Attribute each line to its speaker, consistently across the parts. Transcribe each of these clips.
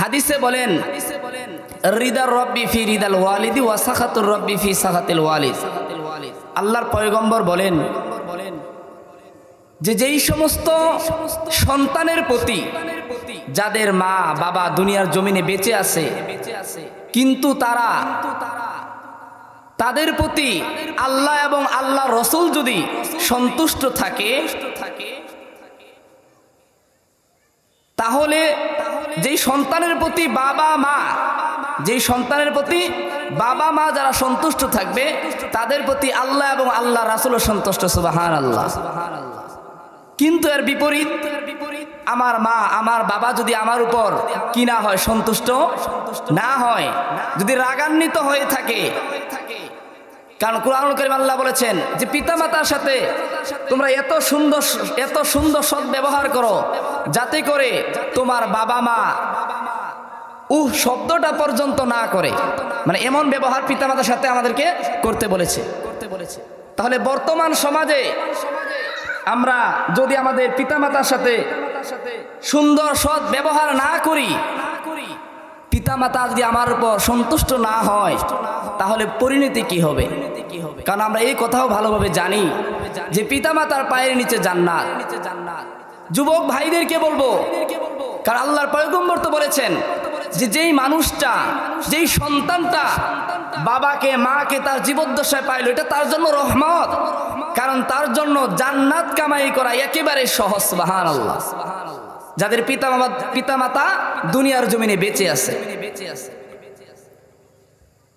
Speaker 1: হাদিসে বলেন রিদার রব্বি ফি রিদাল ওয়ালিদি ওয়া সাখাতুর রব্বি ফি সাখাতিল ওয়ালিদ। আল্লাহর পয়গম্বর বলেন, যে যেই সমস্ত সন্তানের প্রতি যাদের মা বাবা দুনিয়ার জমিনে বেঁচে আছে, কিন্তু তারা তাদের প্রতি আল্লাহ এবং আল্লাহ রসুল যদি সন্তুষ্ট থাকে, তাহলে যেই সন্তানের প্রতি বাবা মা, যেই সন্তানের প্রতি বাবা মা যারা সন্তুষ্ট থাকবে, তাদের প্রতি আল্লাহ এবং আল্লাহ রাসুলও সন্তুষ্ট সুবাহান আল্লাহ কিন্তু এর বিপরীত, আমার মা, আমার বাবা যদি আমার উপর কিনা হয় সন্তুষ্ট, না হয়, যদি রাগান্বিত হয়ে থাকে কারণ কোরআন করিম আল্লাহ বলেছেন যে পিতামাতার সাথে তোমরা এত সুন্দর এত সুন্দর সৎ ব্যবহার করো, যাতে করে তোমার বাবা মা উহ শব্দটা পর্যন্ত না করে। মানে এমন ব্যবহার পিতামাতার সাথে আমাদেরকে করতে বলেছে করতে বলেছে। তাহলে বর্তমান সমাজে আমরা যদি আমাদের পিতামাতার সাথে সুন্দর সৎ ব্যবহার না করি পিতামাতা যদি আমার উপর সন্তুষ্ট না হয়, তাহলে পরিণতি কি হবে? কারণ আমরা এই কথাও ভালোভাবে জানি যে পিতামাতার পায়ের নিচে জান্নাত। যুবক ভাইদেরকে বলব, কারণ আল্লাহর পয়গম্বর তো বলেছেন যে যেই মানুষটা, যেই সন্তানটা বাবাকে, মাকে তার জীবদ্দশায় পাইল, এটা তার জন্য রহমত। কারণ তার জন্য জান্নাত কামাই করা একেবারে সহজ বাহান আল্লাহ যাদের পিতা পিতামাতা দুনিয়ার জমিনে বেঁচে আছে।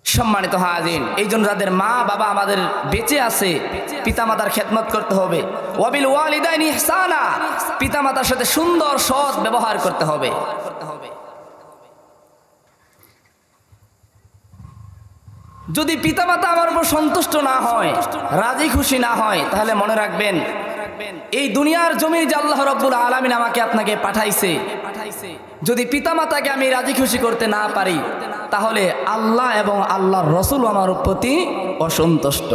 Speaker 1: সম্মানিত হাজিন এই জন্য যাদের মা, বাবা আমাদের বেঁচে আছে, পিতামাতার খেদমত করতে হবে। ওয়াবিল ওয়ালিদাইন ইহসানা, পিতামাতার সাথে সুন্দর, সৎ ব্যবহার করতে হবে। যদি পিতামাতা আমার উপর সন্তুষ্ট না হয়, রাজি খুশি না হয়, তাহলে মনে রাখবেন এই দুনিয়ার জমি যে আল্লাহ রব্বুল আলমিন আমাকে আপনাকে পাঠাইছে যদি পিতামাতাকে আমি রাজি খুশি করতে না পারি তাহলে আল্লাহ এবং আল্লাহর রসুল আমার প্রতি অসন্তুষ্ট।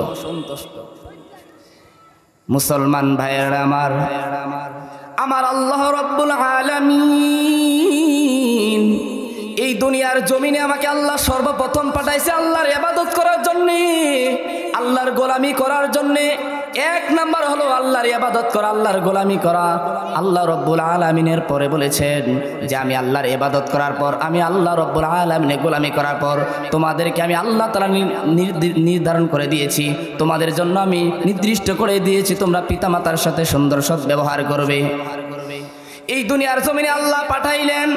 Speaker 1: মুসলমান ভাইয়ের আমার আমার আল্লাহ রব্বুল আলমিন এই দুনিয়ার জমিনে আমাকে আল্লাহ সর্বপ্রথম পাঠাইছে আল্লাহর এবাদত করার জন্যে আল্লাহর গোলামি করার জন্যে এক নাম্বার হলো আল্লাহর ইবাদত করা, আল্লাহর গোলামি করা। আল্লাহ রব্বুল আলমিনের পরে বলেছেন যে, আমি আল্লাহর ইবাদত করার পর, আমি আল্লাহ রব্বুল আলমিনের গোলামি করার পর, তোমাদেরকে আমি আল্লাহ তালা নির্ধারণ করে দিয়েছি। তোমাদের জন্য আমি নির্দিষ্ট করে দিয়েছি, তোমরা পিতামাতার সাথে সুন্দর সৎ ব্যবহার করবে। এই দুনিয়ার জমিনে আল্লাহ পাঠাইলেন।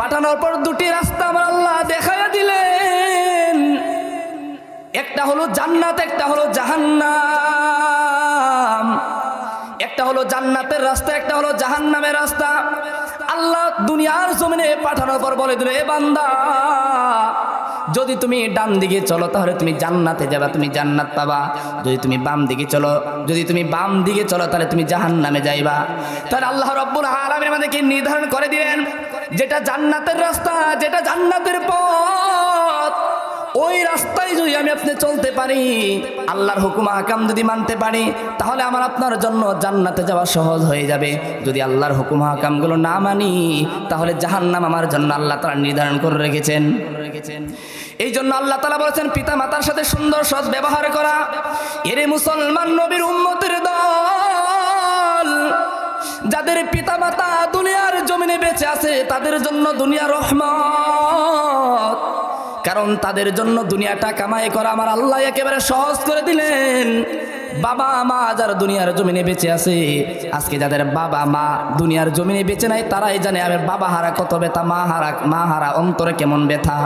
Speaker 1: পাঠানোর পর দুটি রাস্তা আমার আল্লাহ দেখাইয়া দিলেন। একটা হলো জান্নাত, একটা হলো জাহান্নাম। একটা হলো জান্নাতের রাস্তা, একটা হলো জাহান্নামের রাস্তা। আল্লাহ দুনিয়ার জমিনে পাঠানোর পর বলে দিল, এ বান্দা, যদি তুমি ডান দিকে চলো, তাহলে তুমি জান্নাতে যাবা, তুমি জান্নাত পাবা। যদি তুমি বাম দিকে চলো, যদি তুমি বাম দিকে চলো, তাহলে তুমি জাহান নামে যাইবা। তাহলে আল্লাহ রব্বুল আলমের আমাদেরকে নির্ধারণ করে দিলেন, যেটা জান্নাতের রাস্তা, যেটা জান্নাতের পথ ওই রাস্তায় যদি আমি আপনি চলতে পারি, আল্লাহর হুকুম হাকাম যদি মানতে পারি, তাহলে আমার আপনার জন্য জান্নাতে যাওয়া সহজ হয়ে যাবে। যদি আল্লাহর হুকুম হাকামগুলো না মানি, তাহলে জাহান্নাম আমার জন্য আল্লাহ তারা নির্ধারণ করে রেখেছেন। এই জন্য আল্লাহ তালা বলেছেন পিতা মাতার সাথে সুন্দর, সৎ ব্যবহার করা। এরে মুসলমান নবীর উম্মতের দল, যাদের পিতা মাতা দুনিয়ার জমিনে বেঁচে আছে, তাদের জন্য দুনিয়া রহমত। কারণ তাদের জন্য দুনিয়াটা কামাই করা আমার আল্লাহ একেবারে সহজ করে দিলেন। বাবা, মা যারা দুনিয়ার জমিনে বেঁচে আছে, আজকে যাদের বাবা, মা দুনিয়ার জমিনে বেঁচে নাই, তারাই জানে আমার বাবা হারা কত ব্যথা, মা হারা মা হারা অন্তরে কেমন ব্যথা।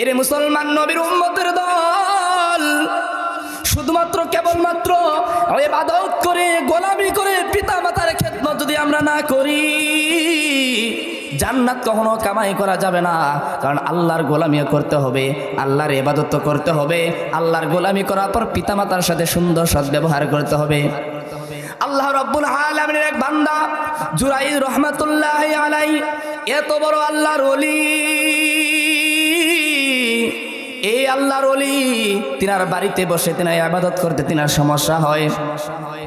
Speaker 1: এরে মুসলমান নবীর উম্মতের দল, শুধুমাত্র কেবলমাত্র এবাদত করে, গোলামি করে পিতা মাতার খেদমত যদি আমরা না করি জান্নাত কখনো কামাই করা যাবে না। কারণ আল্লাহর গোলামিও করতে হবে, আল্লাহর এবাদত করতে হবে, আল্লাহর গোলামি করার পর পিতামাতার সাথে সুন্দর সৎ ব্যবহার করতে হবে। আল্লাহ রব্বুল আলমিনের এক বান্দা জুরাই রহমাতুল্লাহ আলাই এত বড় আল্লাহর অলি এই আল্লাহর অলি তিনার বাড়িতে বসে, তিনার আবাদত করতে তিনার সমস্যা হয় সমস্যা হয়।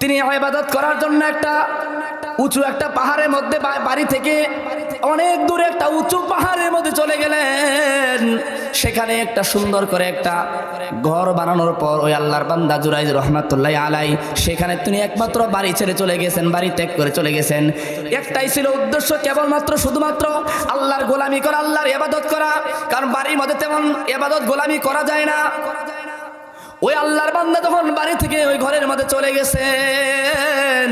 Speaker 1: তিনি আবাদত করার জন্য একটা উঁচু একটা পাহাড়ের মধ্যে বাড়ি থেকে অনেক দূরে একটা উঁচু পাহাড়ের মধ্যে চলে গেলেন। সেখানে একটা সুন্দর করে একটা ঘর বানানোর পর ওই আল্লাহর বান্দা জুরাইজ রহমাতুল্লাহ আলাই সেখানে তিনি একমাত্র বাড়ি ছেড়ে চলে গেছেন, বাড়ি ত্যাগ করে চলে গেছেন। একটাই ছিল উদ্দেশ্য কেবলমাত্র শুধুমাত্র আল্লাহর গোলামি করা, আল্লাহর এবাদত করা, কারণ বাড়ির মধ্যে তেমন এবাদত গোলামি করা যায় না। ওই আল্লাহর বান্দা যখন বাড়ি থেকে ওই ঘরের মধ্যে চলে গেছেন,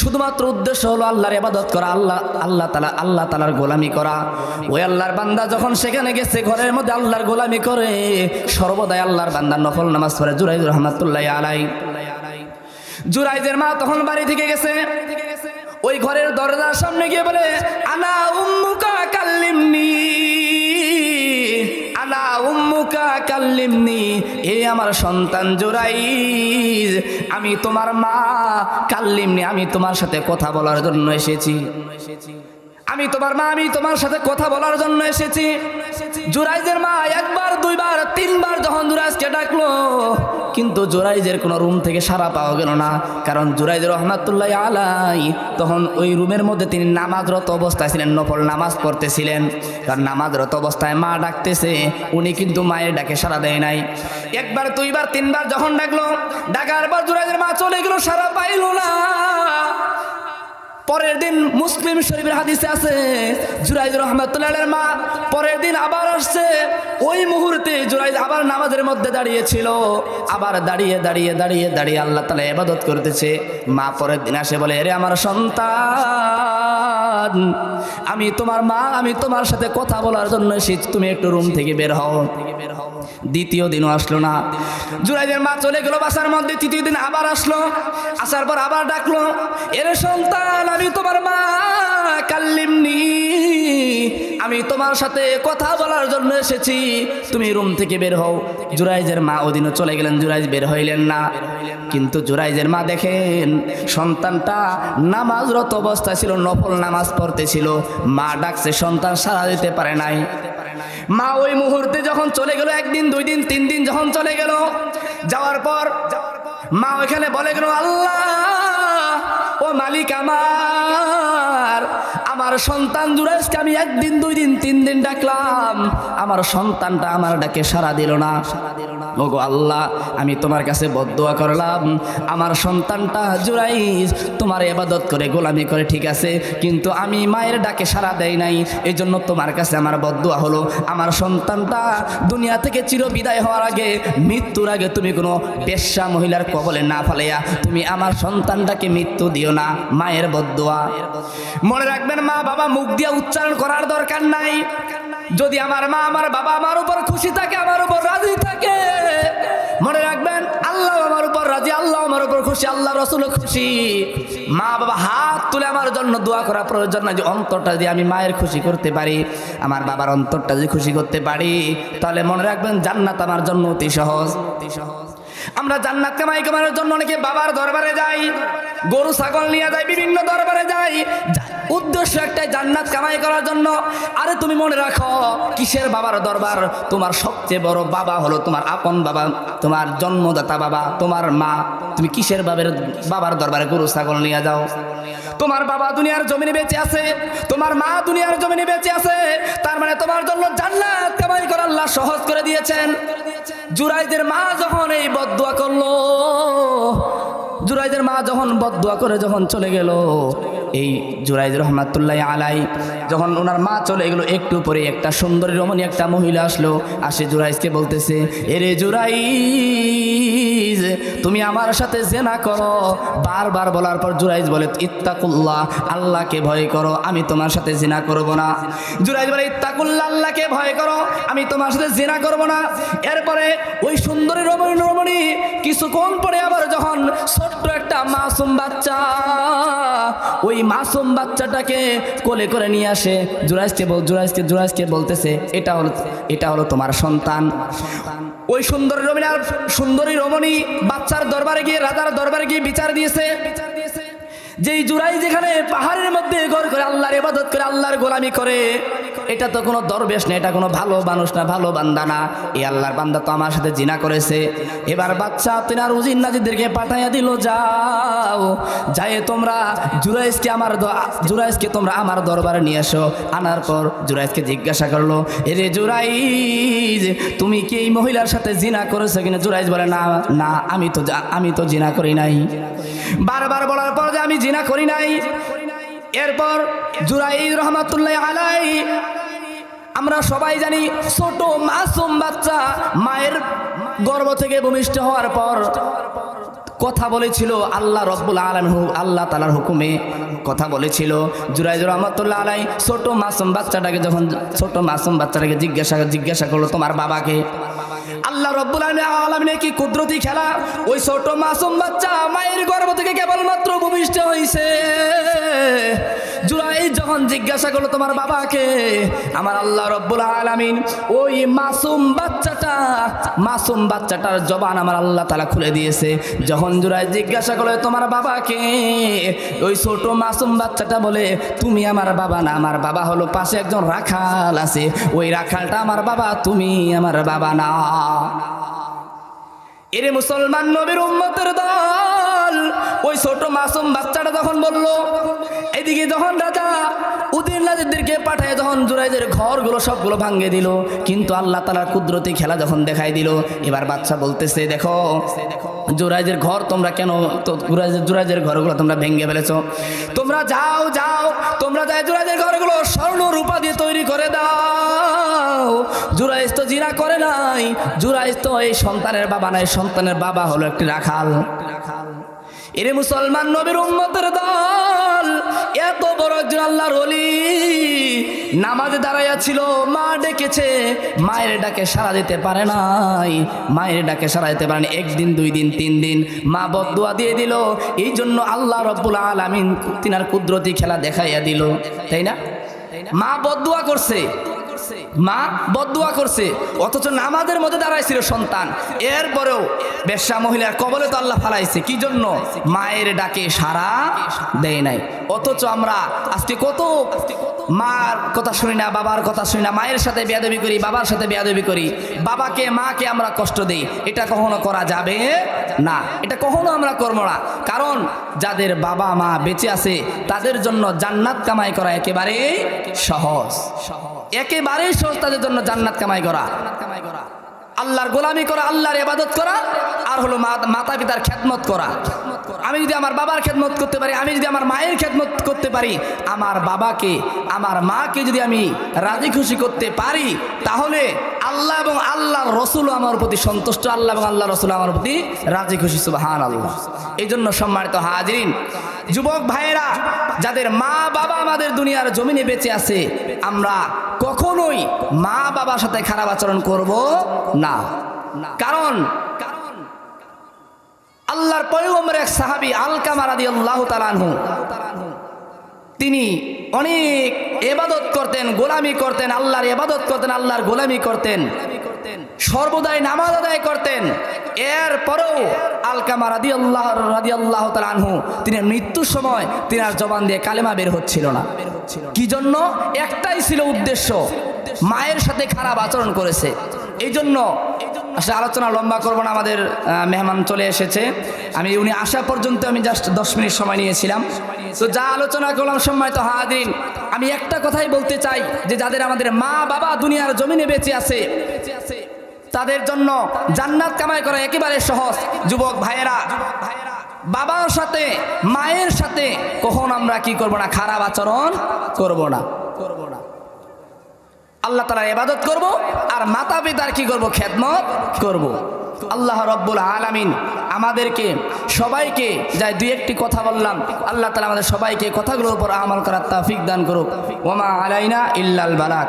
Speaker 1: শুধুমাত্র উদ্দেশ্য হলো আল্লাহর ইবাদত করা, আল্লাহ আল্লাহ তালা, আল্লাহ তালার গোলামি করা। ওই আল্লাহর বান্দা যখন সেখানে গেছে, ঘরের মধ্যে আল্লাহর গোলামি করে, সর্বদাই আল্লাহর বান্দার নফল নামাজ পড়ে জুরাইদ রহমাতুল্লাহ আলাই জুরাইদের মা তখন বাড়ি থেকে গেছে, ওই ঘরের দরজার সামনে গিয়ে বলে, আনা উম্মুকা কাল্লিমনি? কাল্লিমনি এ আমার সন্তান জোরাই আমি তোমার মা কাল্লিমনি, আমি তোমার সাথে কথা বলার জন্য এসেছি। আমি তোমার মা, আমি তোমার সাথে কথা বলার জন্য এসেছি। জুরাইজের মা একবার, দুইবার তিনবার যখন জুরাইজকে ডাকলো, কিন্তু জুরাইজের কোনো রুম থেকে সারা পাওয়া গেল না। কারণ জুরাইজ রহমাতুল্লাহ আলাই তখন ওই রুমের মধ্যে তিনি নামাজরত অবস্থায় ছিলেন, নফল নামাজ পড়তেছিলেন। কারণ নামাজরত অবস্থায় মা ডাকতেছে, উনি কিন্তু মায়ের ডাকে সারা দেয় নাই। একবার, দুইবার, তিনবার যখন ডাকলো, ডাকার পর জুরাইজের মা চলে গেল সারা পাইল না। পরের দিন মুসলিম শরীফের হাদিসে আছে জুরাইদ রহমতুল্লাহের মা পরের দিন আবার আসছে। ওই মুহূর্তে জুরাইদ আবার নামাজের মধ্যে দাঁড়িয়েছিল। আবার দাঁড়িয়ে দাঁড়িয়ে দাঁড়িয়ে দাঁড়িয়ে আল্লাহ তালা এবাদত করতেছে। মা পরের দিন আসে বলে, এরে আমার সন্তান, আমি তোমার মা, আমি তোমার সাথে কথা বলার জন্য এসেছি। তুমি একটু রুম থেকে বের হও। দ্বিতীয় দিনও আসলো না। জুরাইদের মা চলে গেল বাসার মধ্যে। তৃতীয় দিন আবার আসলো। আসার পর আবার ডাকলো, এরে সন্তান আমি তোমার মা কাল্লিমনি আমি তোমার সাথে কথা বলার জন্য এসেছি। তুমি রুম থেকে বের হও। জুরাইজের মা ওদিনও চলে গেলেন, জুরাইজ বের হইলেন না। কিন্তু জুরাইজের মা দেখেন, সন্তানটা নামাজরত অবস্থায় ছিল, নফল নামাজ পড়তেছিল। মা ডাকছে, সন্তান সারা দিতে পারে নাই। মা ওই মুহূর্তে যখন চলে গেল, একদিন, দুই দিন, তিন দিন যখন চলে গেল, যাওয়ার পর মা ওইখানে বলে গেল, আল্লাহ ও মালিক আমার। আমার সন্তান জুরাইজকে আমি একদিন, দুই দিন, তিন দিন ডাকলাম। আমার সন্তানটা আমার ডাকে সারা দিল না। ওগো আল্লাহ, আমি তোমার কাছে বদোয়া করলাম। আমার সন্তানটা জুরাইজ তোমার এবাদত করে, গোলামি করে, ঠিক আছে, কিন্তু আমি মায়ের ডাকে সারা দেয় নাই। এই জন্য তোমার কাছে আমার বদোয়া হলো। আমার সন্তানটা দুনিয়া থেকে চির বিদায় হওয়ার আগে, মৃত্যুর আগে তুমি কোনো বেশ্যা মহিলার কবলে না ফালাইয়া, তুমি আমার সন্তানটাকে মৃত্যু দিও না, মায়ের বদোয়া মনে রাখবেন মা বাবা মুখ দিয়ে উচ্চারণ করার দরকার নাই। যদি আমার মা আমার বাবা আমার উপর খুশি থাকে, আমার উপর রাজি থাকে, মনে রাখবেন, আল্লাহ আমার উপর রাজি, আল্লাহ আমার উপর খুশি, আল্লাহ রসুল খুশি। মা বাবা হাত তুলে আমার জন্য দোয়া করা প্রয়োজন না যে অন্তরটা দিয়ে আমি মায়ের খুশি করতে পারি, আমার বাবার অন্তরটা যদি খুশি করতে পারি, তাহলে মনে রাখবেন জান্নাত আমার জন্য অতি সহজ অতি সহজ। আমরা জান্নাত কামাই কামানোর জন্য অনেকে বাবার দরবারে যাই, গরু, ছাগল নিয়ে যাই, বিভিন্ন দরবারে যাই। উদ্দেশ্য একটাই জান্নাত কামাই করার জন্য। আরে তুমি মনে রাখো, কিসের বাবার দরবার? তোমার সবচেয়ে বড় বাবা হলো তোমার আপন বাবা, তোমার জন্মদাতা বাবা, তোমার মা। তুমি কিসের বাবার বাবার দরবারে গরু, ছাগল নিয়ে যাও? তোমার বাবা দুনিয়ার জমিনে বেঁচে আছে, তোমার মা দুনিয়ার জমিনে বেঁচে আছে, তার মানে তোমার জন্য জান্নাত কামাই করা আল্লাহ সহজ করে দিয়েছেন। জুরাইদের মা যখন এই বদুয়া করল জুরাইদের মা যখন বদুয়া করে যখন চলে গেল, এই জুরাইদ রহমাতুল্লাহ আলাই যখন ওনার মা চলে গেল, একটু পরে একটা সুন্দরী রমণী একটা মহিলা আসলো, আসে জুরাইজকে বলতেছে, এরে জুরাইজ, তুমি আমার সাথে জেনা করো। বারবার বলার পর জুরাইজ বলে, ইত্তাকুল্লাহ, আল্লাহকে ভয় করো, আমি তোমার সাথে জেনা করব না। জুরাইজ বলে, ইত্তাকুল্লাহ, আল্লাহকে ভয় করো, আমি তোমার সাথে জেনা করব না। এরপরে ওই সুন্দরী রমণী রমণী কিছুক্ষণ পরে আবার যখন ছোট্ট একটা মাসুম বাচ্চা, ওই মাসুম বাচ্চাটাকে কোলে করে নিয়ে আসে জুরাইজকে বল জুরাইজকে জুরাইজকে বলতেছে, এটা হলো এটা হলো তোমার সন্তান। ওই সুন্দরী রমণী আর সুন্দরী রমণী বাচ্চার দরবারে গিয়ে, রাজার দরবারে গিয়ে বিচার দিয়েছে। যেই জুরাই যেখানে পাহাড়ের মধ্যে ঘর করে আল্লাহর ইবাদত করে, আল্লাহর গোলামি করে এটা তো কোনো দরবেশ না, এটা কোনো ভালো মানুষ না, ভালো বান্দা না। এই আল্লাহর বান্দা তো আমার সাথে জিনা করেছে। এবার বাচ্চা তিনার উজিন নাজিদেরকে পাঠাইয়া দিল, যাও। যাই তোমরা জুরাইজকে আমার জুরাইজকে তোমরা আমার দরবারে নিয়ে এসো। আনার পর জুরাইজকে জিজ্ঞাসা করল, এরে জুরাইজ তুমি কি এই মহিলার সাথে জিনা করেছ কিনা? জুরাইজ বলে, না না, আমি তো আমি তো জিনা করি নাই। বারবার বলার পর যে আমি জিনা করি নাই এরপর জুরাইজ রহমাতুল্লাহ আলাই আমরা সবাই জানি ছোট মাসুম বাচ্চা মায়ের গর্ভ থেকে ভূমিষ্ঠ হওয়ার পর কথা বলেছিল আল্লাহ রব্বুল আলম আল্লাহ তালার হুকুমে কথা বলেছিল। জুরাইজুর রহমতুল্লাহ আলাই ছোট মাসুম বাচ্চাটাকে যখন ছোট মাসুম বাচ্চাটাকে জিজ্ঞাসা জিজ্ঞাসা করল, তোমার বাবাকে? আল্লাহ রব্বুল আলমিনে কি কুদরতি খেলা? ওই ছোট মাসুম বাচ্চা মায়ের গর্ভ থেকে কেবলমাত্র ভূমিষ্ঠ হয়েছে জুরাই যখন জিজ্ঞাসা করল, তোমার বাবাকে? আমার আল্লাহ রব্বুল আলামিন ওই মাসুম বাচ্চাটা, মাসুম বাচ্চাটার জবান আমার আল্লাহ তালা খুলে দিয়েছে। যখন জুরাই জিজ্ঞাসা করল তোমার বাবাকে? ওই ছোট মাসুম বাচ্চাটা বলে, তুমি আমার বাবা না, আমার বাবা হলো পাশে একজন রাখাল আছে। ওই রাখালটা আমার বাবা, তুমি আমার বাবা না। এরে মুসলমান নবীর উম্মতের দল ওই ছোট মাসুম বাচ্চাটা যখন বলল, এদিকে যখন রাজা উদিন রাজাদেরকে পাঠায় যখন জুরাইদের ঘরগুলো সবগুলো ভাঙ্গে দিল। কিন্তু আল্লাহ তালার কুদরতি খেলা যখন দেখাই দিল, এবার বাচ্চা বলতেছে, দেখো, জুরাইদের ঘর তোমরা কেন জুরাইদের ঘরগুলো তোমরা ভেঙে ফেলেছো? তোমরা যাও যাও, তোমরা যাই জুরাইদের ঘরগুলো স্বর্ণ রূপা দিয়ে তৈরি করে দাও। জুরাইজ তো জিনা করে নাই জুরাইজ তো এই সন্তানের বাবা নাই, সন্তানের বাবা হলো একটি রাখাল রাখাল। এরে মুসলমান নবীর উম্মতের দল, এত বড় একজন আল্লাহর অলি নামাজে দাঁড়াইয়া ছিল, মা ডেকেছে, মায়ের ডাকে সাড়া দিতে পারে নাই, মায়ের ডাকে সাড়া দিতে পারেনি। একদিন, দুই দিন, তিন দিন মা বদুয়া দিয়ে দিল। এই জন্য আল্লাহ রব্বুল আলামিন তিনার কুদরতি খেলা দেখাইয়া দিল। তাই না? মা বদুয়া করছে। মা বদুয়া করছে, অথচ নামাজের মধ্যে দাঁড়াইছিল সন্তান। এরপরেও বেশ্যা মহিলার কবলে তো আল্লাহ ফালাইছে, কি জন্য? মায়ের ডাকে সারা দেয় নাই। অথচ আমরা আজকে কত মার কথা শুনি না, বাবার কথা শুনি না, মায়ের সাথে বেয়াদবি করি, বাবার সাথে বেয়াদবি করি, বাবাকে, মাকে আমরা কষ্ট দিই, এটা কখনো করা যাবে না। এটা কখনো আমরা করব না। কারণ যাদের বাবা মা বেঁচে আছে, তাদের জন্য জান্নাত কামাই করা একেবারে সহজ। একেবারেই সহজ তাদের জন্য জান্নাত কামাই করা। আল্লাহর গোলামি করা, আল্লাহর ইবাদত করা, আর হলো মাতা পিতার খেদমত করা। আমি যদি আমার বাবার খেদমত করতে পারি, আমি যদি আমার মায়ের খেদমত করতে পারি, আমার বাবাকে, আমার মাকে যদি আমি রাজি খুশি করতে পারি, তাহলে আল্লাহ এবং আল্লাহর রসুল আমার প্রতি সন্তুষ্ট, আল্লাহ এবং আল্লাহ রসুল আমার প্রতি রাজি খুশি সুবাহান আল্লাহ এই জন্য সম্মানিত হাজিরিন, যুবক ভাইয়েরা, যাদের মা বাবা আমাদের দুনিয়ার জমিনে বেঁচে আছে, আমরা কখনোই মা বাবার সাথে খারাপ আচরণ করব না। কারণ আল্লাহর পয়গম্বর এক সাহাবি আলকামা রাদি আল্লাহ তালানহু তিনি অনেক এবাদত করতেন, গোলামি করতেন, আল্লাহর এবাদত করতেন, আল্লাহর গোলামি করতেন। সর্বদাই নামাজ আদায় করতেন। এরপরেও আলকামা রাদি আল্লাহ রাদি আল্লাহ তালানহু তিনি মৃত্যুর সময় তিনি আর জবান দিয়ে কালেমা বের হচ্ছিল না। কি জন্য? একটাই ছিল উদ্দেশ্য, মায়ের সাথে খারাপ আচরণ করেছে। এই জন্য আসলে আলোচনা লম্বা করব না, আমাদের মেহমান চলে এসেছে। আমি, উনি আসা পর্যন্ত আমি জাস্ট দশ মিনিট সময় নিয়েছিলাম। তো যা আলোচনা করলাম সময় তো হাদিন আমি একটা কথাই বলতে চাই যে যাদের আমাদের মা বাবা দুনিয়ার জমিনে বেঁচে আছে, তাদের জন্য জান্নাত কামাই করা একেবারে সহজ। যুবক ভাইয়েরা, বাবার সাথে, মায়ের সাথে কখন আমরা কি করব না, খারাপ আচরণ করব না। আল্লাহ তালা ইবাদত করব আর মাতা পিতার কি করব? খেদমত করব। আল্লাহ রব্বুল আলামিন আমাদেরকে, সবাইকে যাই দুই একটি কথা বললাম, আল্লাহ তালা আমাদের সবাইকে কথাগুলোর উপর আমল করার তাফিক দান করুক। ওমা আলাইনা ইল্লাল বালাক।